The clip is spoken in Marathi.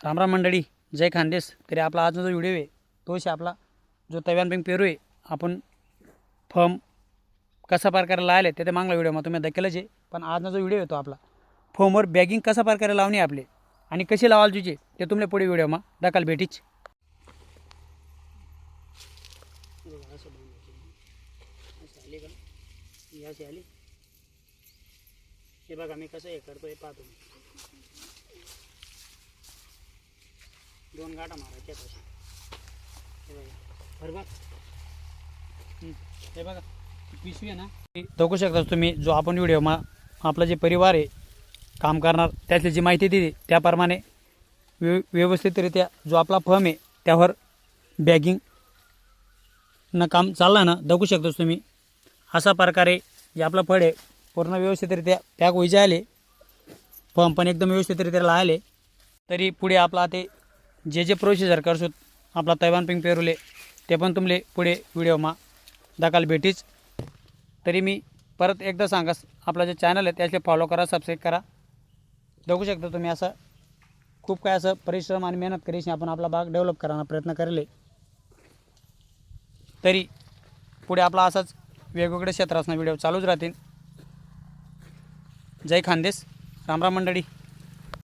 रामराम मंडळी जय खानदेश. तरी आपला आजचा जो व्हिडिओ आहे तोच आपला जो तव्यानपिंग पेरू आहे आपण फर्म कसा प्रकारे लावले ते ते मागला व्हिडिओ मग तुम्ही दक्केलच आहे. पण आजचा जो व्हिडिओ येतो आपला फॉर्मवर बॅगिंग कसा प्रकारे लावणे आहे आपले आणि कशी लावाल तुझे ते तुमले पुढे व्हिडिओ मग दकाल भेटीच. हे बघा मी कसं हे करतो हे पाहतो दोन गाठा मारायच्या हे बघा. बरोबर हे बघा. पिशवी आहे ना. बघू शकता तुम्ही जो आपण व्हिडिओ मा आपला जे परिवार आहे काम करणार त्यातली जी माहिती दिली त्याप्रमाणे व्यव व्यवस्थितरित्या जो आपला फर्म आहे त्यावर बॅगिंग न काम चाललं ना दगू शकतोस तुम्ही. अशा प्रकारे जे आपलं फळ आहे पूर्ण व्यवस्थितरित्या पॅक व्हायचे आले फॉर्म पण एकदम व्यवस्थितरित्या लावले तरी पुढे आपला ते जे जे प्रोसिजर करसो आपला तैवान पिंग पेरुले ते पण तुमले पुढे व्हिडिओमा दाखल भेटीच. तरी मी परत एकदा सांगास आपला जे चॅनल आहे त्याचे फॉलो करा सबस्क्राईब करा. बघू शकता तुम्ही असं खूप काय असं परिश्रम आणि मेहनत करीस आपण आपला बाग डेव्हलप करायला प्रयत्न करेल. तरी पुढे आपला असाच वेगवेगळ्या क्षेत्रासना व्हिडिओ चालूच राहतील. जय खानदेश रामराम मंडळी.